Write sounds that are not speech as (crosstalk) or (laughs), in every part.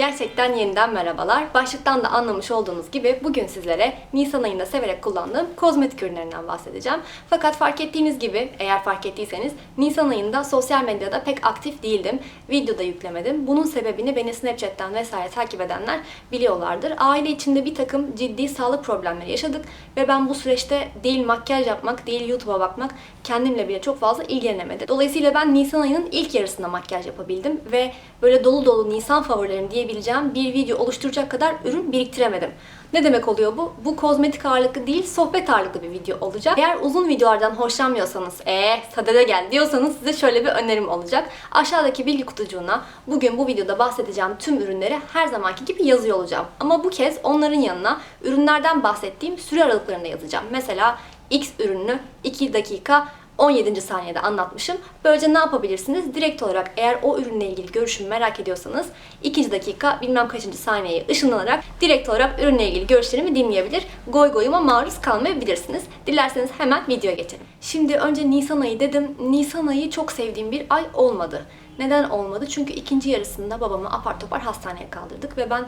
Gerçekten yeniden merhabalar. Başlıktan da anlamış olduğunuz gibi bugün sizlere Nisan ayında severek kullandığım kozmetik ürünlerinden bahsedeceğim. Fakat fark ettiğiniz gibi, eğer fark ettiyseniz Nisan ayında sosyal medyada pek aktif değildim. Video da yüklemedim. Bunun sebebini beni Snapchat'ten vesaire takip edenler biliyorlardır. Aile içinde bir takım ciddi sağlık problemleri yaşadık ve ben bu süreçte değil makyaj yapmak, değil YouTube'a bakmak kendimle bile çok fazla ilgilenemedim. Dolayısıyla ben Nisan ayının ilk yarısında makyaj yapabildim ve böyle dolu dolu Nisan favorilerim diyebileceğim bir video oluşturacak kadar ürün biriktiremedim. Ne demek oluyor bu? Bu kozmetik ağırlıklı değil, sohbet ağırlıklı bir video olacak. Eğer uzun videolardan hoşlanmıyorsanız, eee sadede gel diyorsanız size şöyle bir önerim olacak. Aşağıdaki bilgi kutucuğuna bugün bu videoda bahsedeceğim tüm ürünleri her zamanki gibi yazıyor olacağım. Ama bu kez onların yanına ürünlerden bahsettiğim süre aralıklarında yazacağım. Mesela X ürününü 2 dakika 17. saniyede anlatmışım. Böylece ne yapabilirsiniz? Direkt olarak eğer o ürünle ilgili görüşümü merak ediyorsanız 2. dakika bilmem kaçıncı saniyeye ışınlanarak direkt olarak ürünle ilgili görüşlerimi dinleyebilir. Goy goyuma maruz kalmayabilirsiniz. Dilerseniz hemen videoya geçelim. Şimdi önce Nisan ayı dedim. Nisan ayı çok sevdiğim bir ay olmadı. Neden olmadı? Çünkü ikinci yarısında babamı apar topar hastaneye kaldırdık ve ben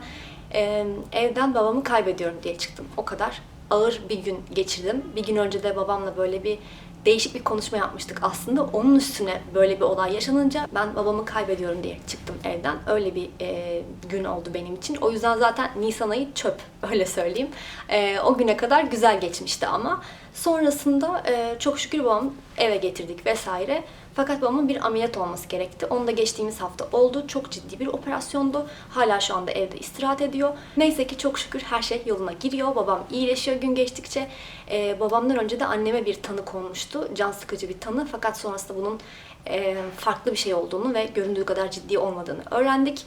e, evden babamı kaybediyorum diye çıktım. O kadar ağır bir gün geçirdim. Bir gün önce de babamla böyle bir değişik bir konuşma yapmıştık aslında. Onun üstüne böyle bir olay yaşanınca ben babamı kaybediyorum diye çıktım evden. Öyle bir e, gün oldu benim için. O yüzden zaten Nisan ayı çöp (laughs) öyle söyleyeyim. E, o güne kadar güzel geçmişti ama sonrasında e, çok şükür babamı eve getirdik vesaire. Fakat babamın bir ameliyat olması gerekti. Onu da geçtiğimiz hafta oldu. Çok ciddi bir operasyondu. Hala şu anda evde istirahat ediyor. Neyse ki çok şükür her şey yoluna giriyor. Babam iyileşiyor gün geçtikçe. Ee, babamdan önce de anneme bir tanı konmuştu. Can sıkıcı bir tanı. Fakat sonrasında bunun e, farklı bir şey olduğunu ve göründüğü kadar ciddi olmadığını öğrendik.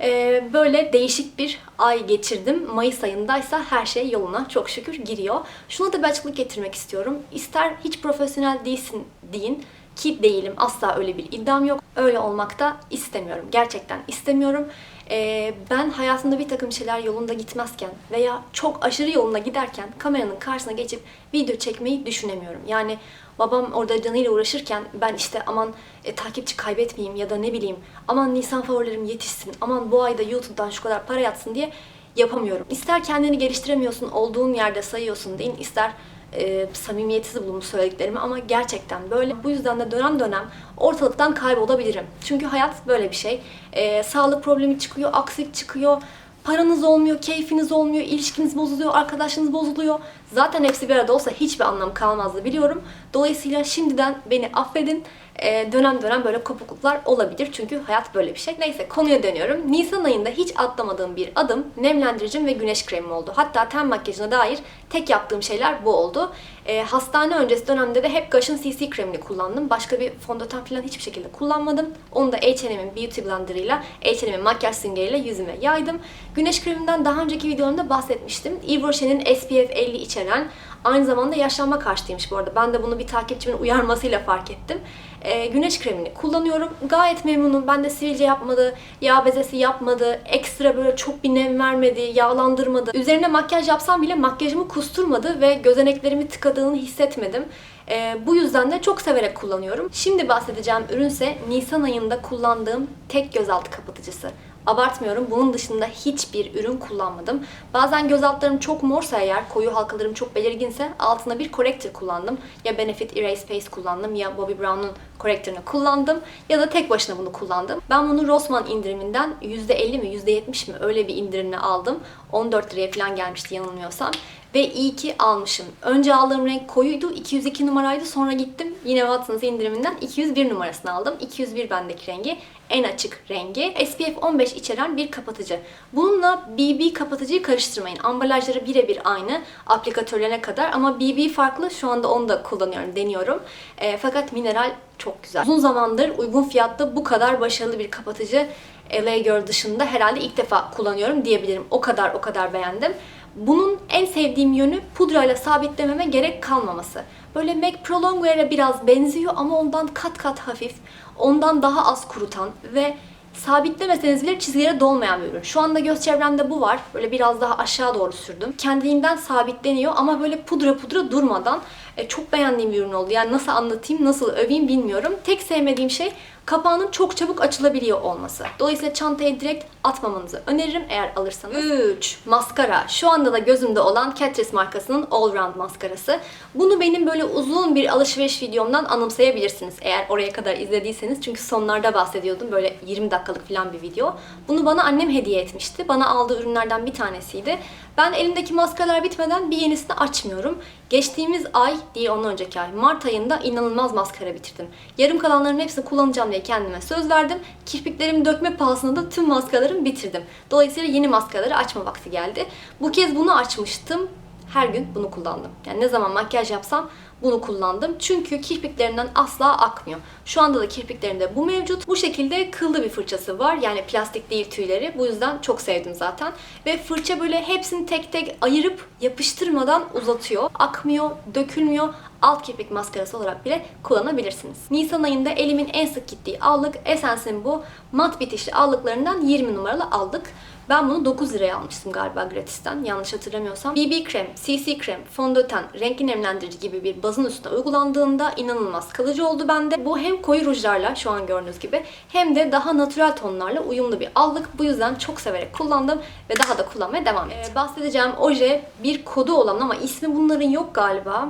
Ee, böyle değişik bir ay geçirdim. Mayıs ayındaysa her şey yoluna çok şükür giriyor. Şuna da bir açıklık getirmek istiyorum. İster hiç profesyonel değilsin deyin ki değilim. Asla öyle bir iddiam yok. Öyle olmak da istemiyorum. Gerçekten istemiyorum. Ee, ben hayatımda bir takım şeyler yolunda gitmezken veya çok aşırı yoluna giderken kameranın karşısına geçip video çekmeyi düşünemiyorum. Yani babam orada canıyla uğraşırken ben işte aman e, takipçi kaybetmeyeyim ya da ne bileyim aman Nisan favorilerim yetişsin, aman bu ayda YouTube'dan şu kadar para yatsın diye yapamıyorum. İster kendini geliştiremiyorsun, olduğun yerde sayıyorsun deyin, ister e, samimiyetsiz bulun söylediklerimi ama gerçekten böyle. Bu yüzden de dönem dönem ortalıktan kaybolabilirim. Çünkü hayat böyle bir şey. E, sağlık problemi çıkıyor, aksilik çıkıyor. Paranız olmuyor, keyfiniz olmuyor, ilişkiniz bozuluyor, arkadaşınız bozuluyor. Zaten hepsi bir arada olsa hiçbir anlam kalmazdı biliyorum. Dolayısıyla şimdiden beni affedin. Ee, dönem dönem böyle kopukluklar olabilir. Çünkü hayat böyle bir şey. Neyse konuya dönüyorum. Nisan ayında hiç atlamadığım bir adım nemlendiricim ve güneş kremim oldu. Hatta ten makyajına dair tek yaptığım şeyler bu oldu. Ee, hastane öncesi dönemde de hep Gush'ın CC kremini kullandım. Başka bir fondöten falan hiçbir şekilde kullanmadım. Onu da H&M'in Beauty Blender'ıyla, H&M'in makyaj süngeriyle yüzüme yaydım. Güneş kreminden daha önceki videolarımda bahsetmiştim. Yves Rocher'in SPF 50 içeren Aynı zamanda yaşlanma karşıtıymış bu arada. Ben de bunu bir takipçimin uyarmasıyla fark ettim. Ee, güneş kremini kullanıyorum. Gayet memnunum. Ben de sivilce yapmadı, yağ bezesi yapmadı, ekstra böyle çok bir nem vermedi, yağlandırmadı. Üzerine makyaj yapsam bile makyajımı kusturmadı ve gözeneklerimi tıkadığını hissetmedim. Ee, bu yüzden de çok severek kullanıyorum. Şimdi bahsedeceğim ürünse Nisan ayında kullandığım tek gözaltı kapatıcısı. Abartmıyorum. Bunun dışında hiçbir ürün kullanmadım. Bazen göz altlarım çok morsa eğer, koyu halkalarım çok belirginse altına bir corrector kullandım. Ya Benefit Erase Face kullandım ya Bobbi Brown'un corrector'ını kullandım ya da tek başına bunu kullandım. Ben bunu Rossmann indiriminden %50 mi %70 mi öyle bir indirimle aldım. 14 liraya falan gelmişti yanılmıyorsam. Ve iyi ki almışım. Önce aldığım renk koyuydu. 202 numaraydı. Sonra gittim yine Watsons indiriminden 201 numarasını aldım. 201 bendeki rengi. En açık rengi. SPF 15 içeren bir kapatıcı. Bununla BB kapatıcıyı karıştırmayın. Ambalajları birebir aynı. Aplikatörlerine kadar. Ama BB farklı. Şu anda onu da kullanıyorum, deniyorum. E, fakat mineral çok güzel. Uzun zamandır uygun fiyatta bu kadar başarılı bir kapatıcı LA Girl dışında herhalde ilk defa kullanıyorum diyebilirim. O kadar o kadar beğendim. Bunun en sevdiğim yönü pudrayla sabitlememe gerek kalmaması. Böyle MAC Pro Longwear'e biraz benziyor ama ondan kat kat hafif, ondan daha az kurutan ve sabitlemeseniz bile çizgilere dolmayan bir ürün. Şu anda göz çevremde bu var. Böyle biraz daha aşağı doğru sürdüm. Kendiliğinden sabitleniyor ama böyle pudra pudra durmadan. E, çok beğendiğim bir ürün oldu. Yani nasıl anlatayım, nasıl öveyim bilmiyorum. Tek sevmediğim şey kapağının çok çabuk açılabiliyor olması. Dolayısıyla çantaya direkt atmamanızı öneririm eğer alırsanız. 3. Maskara. Şu anda da gözümde olan Catrice markasının All Round maskarası. Bunu benim böyle uzun bir alışveriş videomdan anımsayabilirsiniz eğer oraya kadar izlediyseniz. Çünkü sonlarda bahsediyordum. Böyle 20 dakikalık falan bir video. Bunu bana annem hediye etmişti. Bana aldığı ürünlerden bir tanesiydi. Ben elimdeki maskaralar bitmeden bir yenisini açmıyorum. Geçtiğimiz ay değil ondan önceki ay Mart ayında inanılmaz maskara bitirdim. Yarım kalanların hepsini kullanacağım diye kendime söz verdim. Kirpiklerimi dökme pahasına da tüm maskaralarımı bitirdim. Dolayısıyla yeni maskaraları açma vakti geldi. Bu kez bunu açmıştım. Her gün bunu kullandım. Yani ne zaman makyaj yapsam bunu kullandım. Çünkü kirpiklerinden asla akmıyor. Şu anda da kirpiklerimde bu mevcut. Bu şekilde kıllı bir fırçası var. Yani plastik değil tüyleri. Bu yüzden çok sevdim zaten. Ve fırça böyle hepsini tek tek ayırıp yapıştırmadan uzatıyor. Akmıyor, dökülmüyor. Alt kirpik maskarası olarak bile kullanabilirsiniz. Nisan ayında elimin en sık gittiği allık Essence'in bu mat bitişli allıklarından 20 numaralı aldık. Ben bunu 9 liraya almıştım galiba gratisten yanlış hatırlamıyorsam. BB krem, CC krem, fondöten, renkli nemlendirici gibi bir bazın üstüne uygulandığında inanılmaz kalıcı oldu bende. Bu hem koyu rujlarla şu an gördüğünüz gibi hem de daha natürel tonlarla uyumlu bir allık. Bu yüzden çok severek kullandım ve daha da kullanmaya devam edeceğim. Ee, bahsedeceğim oje bir kodu olan ama ismi bunların yok galiba.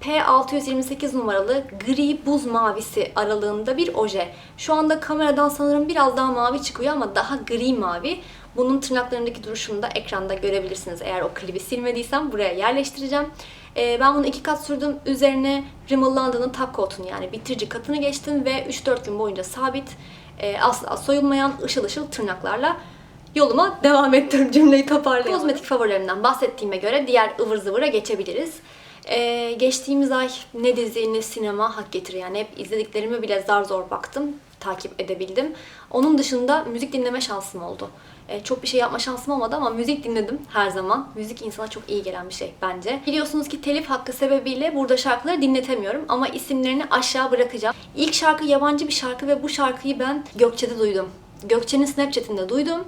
P628 numaralı gri buz mavisi aralığında bir oje. Şu anda kameradan sanırım biraz daha mavi çıkıyor ama daha gri mavi. Bunun tırnaklarındaki duruşunu da ekranda görebilirsiniz. Eğer o klibi silmediysem buraya yerleştireceğim. Ee, ben bunu iki kat sürdüm. Üzerine Rimmel London'ın top coat'unu yani bitirici katını geçtim ve 3-4 gün boyunca sabit, e, asla soyulmayan ışıl ışıl tırnaklarla yoluma devam ettim cümleyi toparlayalım. Kozmetik favorilerimden bahsettiğime göre diğer ıvır zıvıra geçebiliriz. Ee, geçtiğimiz ay ne dizi ne sinema hak getiriyor. Yani hep izlediklerimi bile zar zor baktım, takip edebildim. Onun dışında müzik dinleme şansım oldu. Ee, çok bir şey yapma şansım olmadı ama müzik dinledim her zaman. Müzik insana çok iyi gelen bir şey bence. Biliyorsunuz ki telif hakkı sebebiyle burada şarkıları dinletemiyorum ama isimlerini aşağı bırakacağım. İlk şarkı yabancı bir şarkı ve bu şarkıyı ben Gökçe'de duydum. Gökçe'nin Snapchat'inde duydum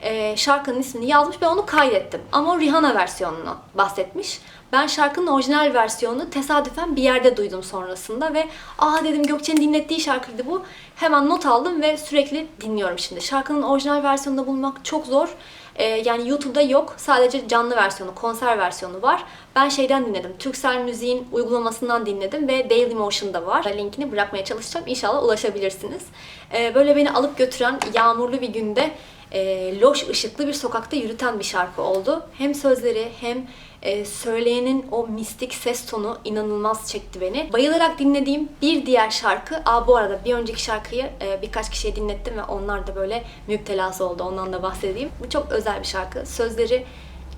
e, şarkının ismini yazmış ve onu kaydettim. Ama o Rihanna versiyonunu bahsetmiş. Ben şarkının orijinal versiyonunu tesadüfen bir yerde duydum sonrasında ve aa dedim Gökçe'nin dinlettiği şarkıydı bu. Hemen not aldım ve sürekli dinliyorum şimdi. Şarkının orijinal versiyonunda bulmak çok zor. Ee, yani YouTube'da yok. Sadece canlı versiyonu, konser versiyonu var. Ben şeyden dinledim. Türksel Müziğin uygulamasından dinledim ve Dailymotion'da var. Linkini bırakmaya çalışacağım. İnşallah ulaşabilirsiniz. Ee, böyle beni alıp götüren yağmurlu bir günde e, loş ışıklı bir sokakta yürüten bir şarkı oldu. Hem sözleri hem e, söyleyenin o mistik ses tonu inanılmaz çekti beni. Bayılarak dinlediğim bir diğer şarkı, aa bu arada bir önceki şarkıyı e, birkaç kişiye dinlettim ve onlar da böyle müptelası oldu. Ondan da bahsedeyim. Bu çok özel bir şarkı. Sözleri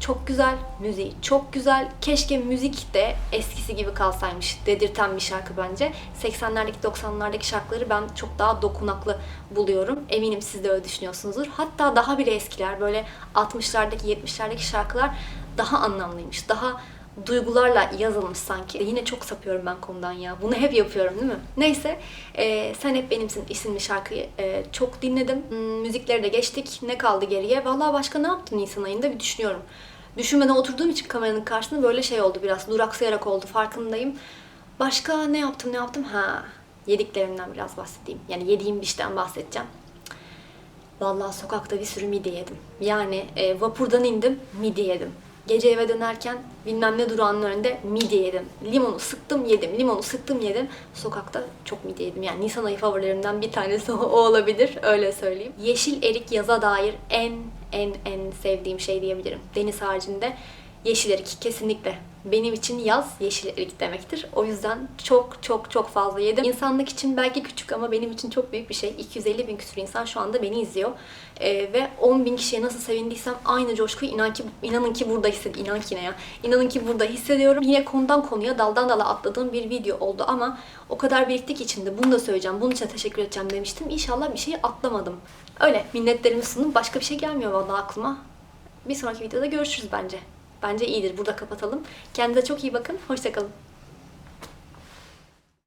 çok güzel, müziği çok güzel. Keşke müzik de eskisi gibi kalsaymış dedirten bir şarkı bence. 80'lerdeki 90'lardaki şarkıları ben çok daha dokunaklı buluyorum. Eminim siz de öyle düşünüyorsunuzdur. Hatta daha bile eskiler böyle 60'lardaki 70'lerdeki şarkılar daha anlamlıymış. Daha duygularla yazılmış sanki. E, Yine çok sapıyorum ben konudan ya. Bunu hep yapıyorum değil mi? Neyse. e, Sen Hep Benimsin isimli şarkıyı e, çok dinledim. Hmm, müzikleri de geçtik. Ne kaldı geriye? Vallahi başka ne yaptım Nisan ayında bir düşünüyorum. Düşünmeden oturduğum için kameranın karşısında böyle şey oldu biraz. Duraksayarak oldu farkındayım. Başka ne yaptım ne yaptım? Ha yediklerimden biraz bahsedeyim. Yani yediğim şeyden bahsedeceğim. Vallahi sokakta bir sürü midye yedim. Yani e, vapurdan indim, midye yedim. Gece eve dönerken bilmem ne durağının önünde midye yedim. Limonu sıktım yedim, limonu sıktım yedim. Sokakta çok midye yedim. Yani Nisan ayı favorilerimden bir tanesi (laughs) o olabilir, öyle söyleyeyim. Yeşil erik yaza dair en en en sevdiğim şey diyebilirim. Deniz haricinde yeşil erik kesinlikle. Benim için yaz yeşil erik demektir. O yüzden çok çok çok fazla yedim. İnsanlık için belki küçük ama benim için çok büyük bir şey. 250 bin küsur insan şu anda beni izliyor. Ee, ve 10 bin kişiye nasıl sevindiysem aynı coşkuyu inan ki, inanın ki burada hissediyorum. İnan ki ne ya? İnanın ki burada hissediyorum. Yine konudan konuya daldan dala atladığım bir video oldu ama o kadar birikti ki içinde. Bunu da söyleyeceğim. Bunun için teşekkür edeceğim demiştim. İnşallah bir şeyi atlamadım. Öyle minnetlerimi sundum. Başka bir şey gelmiyor vallahi aklıma. Bir sonraki videoda görüşürüz bence. Bence iyidir. Burada kapatalım. Kendinize çok iyi bakın. Hoşçakalın.